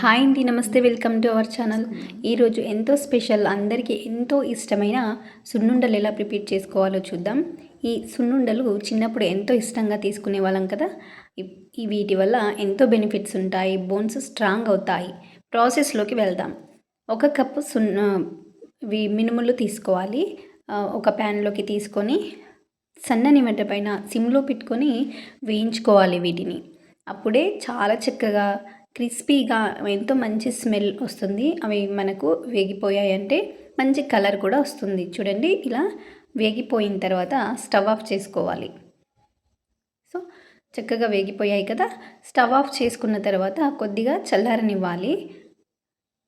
Hi అండి నమస్తే welcome to our channel. ఈరోజు ఎంతో స్పెషల్ అందరికీ ఎంతో ఇష్టమైన సున్నుండలు ఎలా ప్రిపేర్ చేసుకోవాలో చూద్దాం. ఈ సున్నుండలు చిన్నప్పుడు ఎంతో ఇష్టంగా తీసుకునే వాళ్ళం కదా. ఈ వీటి వల్ల ఎంతో బెనిఫిట్స్ ఉంటాయి బోన్స్ స్ట్రాంగ్ అవుతాయి. ప్రాసెస్లోకి వెళ్దాం. ఒక కప్పు సున్న మినుములు తీసుకోవాలి. ఒక ప్యాన్లోకి తీసుకొని సన్నని మంట పైన సిమ్లో పెట్టుకొని వేయించుకోవాలి వీటిని. అప్పుడే చాలా చక్కగా క్రిస్పీగా ఎంతో మంచి స్మెల్ వస్తుంది. అవి మనకు వేగిపోయాయి అంటే మంచి కలర్ కూడా వస్తుంది. చూడండి ఇలా వేగిపోయిన తర్వాత స్టవ్ ఆఫ్ చేసుకోవాలి. సో చక్కగా వేగిపోయాయి కదా. స్టవ్ ఆఫ్ చేసుకున్న తర్వాత కొద్దిగా చల్లారనివ్వాలి.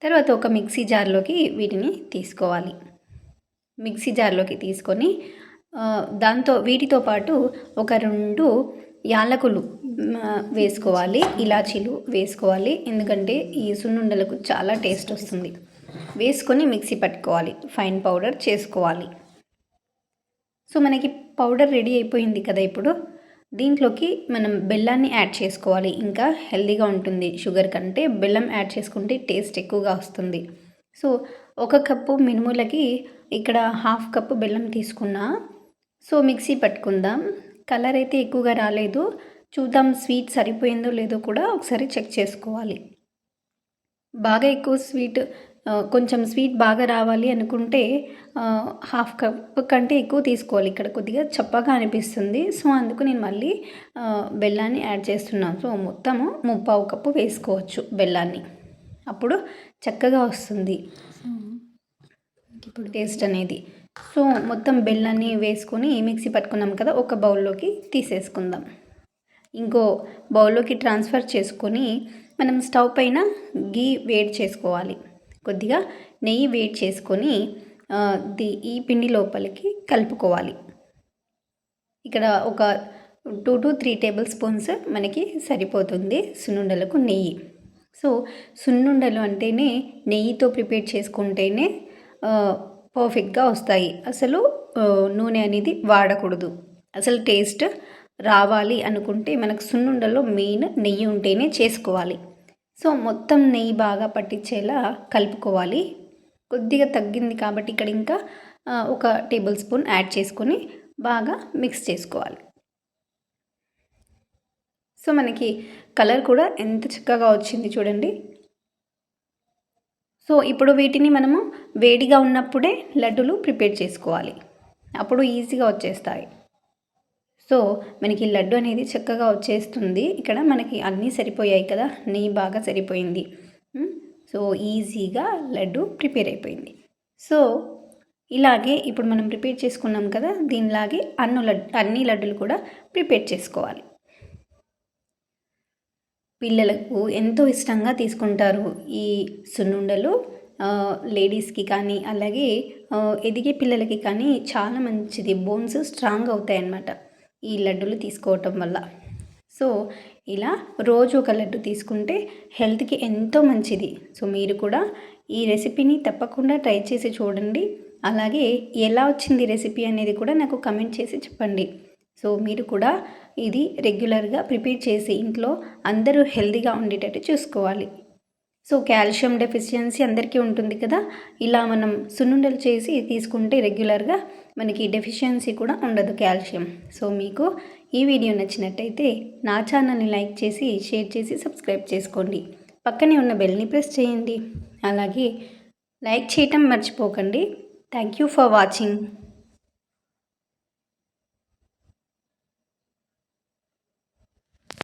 తర్వాత ఒక మిక్సీ జార్లోకి వీటిని తీసుకోవాలి. మిక్సీ జార్లోకి తీసుకొని దాంతో వీటితో పాటు ఒక రెండు యాలకులు వేసుకోవాలి ఇలాచీలు వేసుకోవాలి. ఎందుకంటే ఈ సున్నుండలకు చాలా టేస్ట్ వస్తుంది. వేసుకొని మిక్సీ పట్టుకోవాలి. ఫైన్ పౌడర్ చేసుకోవాలి. సో మనకి పౌడర్ రెడీ అయిపోయింది కదా ఇప్పుడు. దీంట్లోకి మనం బెల్లాన్ని యాడ్ చేసుకోవాలి. ఇంకా హెల్దీగా ఉంటుంది. షుగర్ కంటే బెల్లం యాడ్ చేసుకుంటే టేస్ట్ ఎక్కువగా వస్తుంది. సో ఒక కప్పు మినుములకి ఇక్కడ హాఫ్ కప్పు బెల్లం తీసుకున్నా. సో మిక్సీ పట్టుకుందాం. కలర్ అయితే ఎక్కువగా రాలేదు. చూద్దాం స్వీట్ సరిపోయిందో లేదో కూడా ఒకసారి చెక్ చేసుకోవాలి. బాగా ఎక్కువ స్వీట్ కొంచెం స్వీట్ బాగా రావాలి అనుకుంటే హాఫ్ కప్ కంటే ఎక్కువ తీసుకోవాలి. ఇక్కడ కొద్దిగా చప్పగా అనిపిస్తుంది. సో అందుకు నేను మళ్ళీ బెల్లాన్ని యాడ్ చేస్తున్నాను. సో మొత్తము ముప్పావు కప్పు వేసుకోవచ్చు బెల్లాన్ని. అప్పుడు చక్కగా వస్తుంది. ఇప్పుడు టేస్ట్ అనేది. సో మొత్తం బెల్లాన్ని వేసుకొని మిక్సీ పట్టుకున్నాం కదా ఒక బౌల్లోకి తీసేసుకుందాం. ఇంకో బౌల్లోకి ట్రాన్స్ఫర్ చేసుకొని మనం స్టవ్ పైన గీ వేడి చేసుకోవాలి. కొద్దిగా నెయ్యి వేడి చేసుకొని ది ఈ పిండి లోపలికి కలుపుకోవాలి. ఇక్కడ ఒక two to three table spoons మనకి సరిపోతుంది సున్నుండలకు నెయ్యి. సో సున్నుండలు అంటేనే నెయ్యితో ప్రిపేర్ చేసుకుంటేనే పర్ఫెక్ట్గా వస్తాయి. అసలు నూనె అనేది వాడకూడదు. అసలు టేస్ట్ రావాలి అనుకుంటే మనకు సున్నుండలో మెయిన్ నెయ్యి ఉంటేనే చేసుకోవాలి. సో మొత్తం నెయ్యి బాగా పట్టించేలా కలుపుకోవాలి. కొద్దిగా తగ్గింది కాబట్టి ఇక్కడ ఇంకా ఒక టేబుల్ స్పూన్ యాడ్ చేసుకొని బాగా మిక్స్ చేసుకోవాలి. సో మనకి కలర్ కూడా ఎంత చక్కగా వచ్చింది చూడండి. సో ఇప్పుడు వీటిని మనము వేడిగా ఉన్నప్పుడే లడ్డూలు ప్రిపేర్ చేసుకోవాలి. అప్పుడు ఈజీగా వచ్చేస్తాయి. సో మనకి లడ్డు అనేది చక్కగా వచ్చేస్తుంది. ఇక్కడ మనకి అన్నీ సరిపోయాయి కదా? నెయ్యి బాగా సరిపోయింది. సో ఈజీగా లడ్డు ప్రిపేర్ అయిపోయింది. సో ఇలాగే ఇప్పుడు మనం ప్రిపేర్ చేసుకున్నాం కదా? దీనిలాగే అన్ను లడ్ అన్ని లడ్డులు కూడా ప్రిపేర్ చేసుకోవాలి. పిల్లలకు ఎంతో ఇష్టంగా తీసుకుంటారు ఈ సున్నుండలు. లేడీస్కి కానీ అలాగే ఎదిగే పిల్లలకి కానీ చాలా మంచిది. బోన్స్ స్ట్రాంగ్ అవుతాయి అన్నమాట ఈ లడ్డూలు తీసుకోవటం వల్ల. సో ఇలా రోజు ఒక లడ్డు తీసుకుంటే హెల్త్కి ఎంతో మంచిది. సో మీరు కూడా ఈ రెసిపీని తప్పకుండా ట్రై చేసి చూడండి. అలాగే ఎలా వచ్చింది రెసిపీ అనేది కూడా నాకు కమెంట్ చేసి చెప్పండి. సో మీరు కూడా ఇది రెగ్యులర్గా ప్రిపేర్ చేసి ఇంట్లో అందరూ హెల్తీగా ఉండేటట్టు చూసుకోవాలి. సో కాల్షియం డెఫిషియన్సీ అందరికీ ఉంటుంది కదా? ఇలా మనం సున్నుండలు చేసి తీసుకుంటే రెగ్యులర్గా మనకి డెఫిషియన్సీ కూడా ఉండదు కాల్షియం. సో మీకు ఈ వీడియో నచ్చినట్టయితే నా ఛానల్ని లైక్ చేసి షేర్ చేసి సబ్స్క్రైబ్ చేసుకోండి. పక్కనే ఉన్న బెల్ని ప్రెస్ చేయండి. అలాగే లైక్ చేయటం మర్చిపోకండి. Thank you for watching.